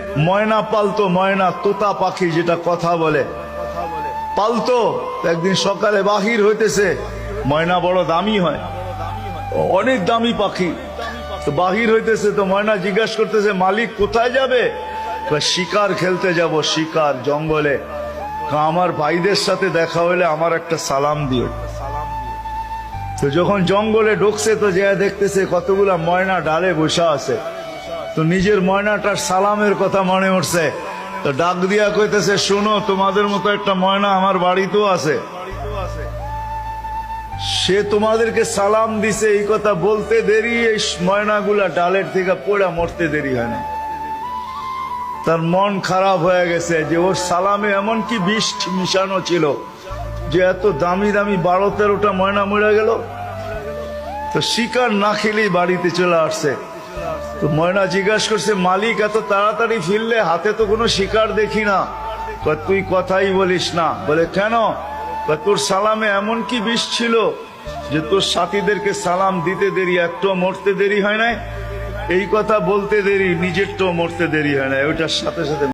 ময়না পালতো, ময়না তোতা পাখি যেটা কথা বলে। পালতো, একদিন সকালে বাহির হইতেছে, ময়না বড় দামি হয়। অনেক দামি পাখি। তো বাহির হইতেছে, তো ময়না জিজ্ঞাসা করতেছে, মালিক কোথায় যাবে? শিকার খেলতে যাব, শিকার জঙ্গলে। আমার ভাইদের সাথে দেখা হলে আমার একটা সালাম দিও। তো যখন জঙ্গলে ঢুকছে, তো যে দেখতেছে কতগুলা ময়না ডালে বসে আছে। তো নিজের ময়নাটার সালামের কথা মনে উঠছে। তো ডাক দিয়া কইতেছে, শুনো, তোমাদের মতো একটা ময়না আমার বাড়িতেও আছে। সে তোমাদেরকে সালাম দিছে, এই কথা বলতে দেরি, এই ময়নাগুলা ডালের থেকে পড়া মরতে দেরি হয় না। তার মন খারাপ হয়ে গেছে যে ওর সালামে এমন কি বিষ মিশানো ছিল যে এত দামি দামি বারো তেরোটা ময়না মরে গেল। তো শিকার না খেলেই বাড়িতে চলে আসছে। তো ময়না জিজ্ঞাসা করছে, মালিক, এত তাড়াতাড়ি ফিরলে হাতে তো কোনো শিকার দেখি না। তুই কথাই বলিস না। বলে, কেন? তোর সালামে এমন কি বিষ ছিল যে তোর সাথীদেরকে সালাম দিতে দেরি একটু মরতে দেরি হয় নাই? এই কথা বলতে দেরি নিজের তো মরতে দেরি হয় না ওইটার সাথে সাথে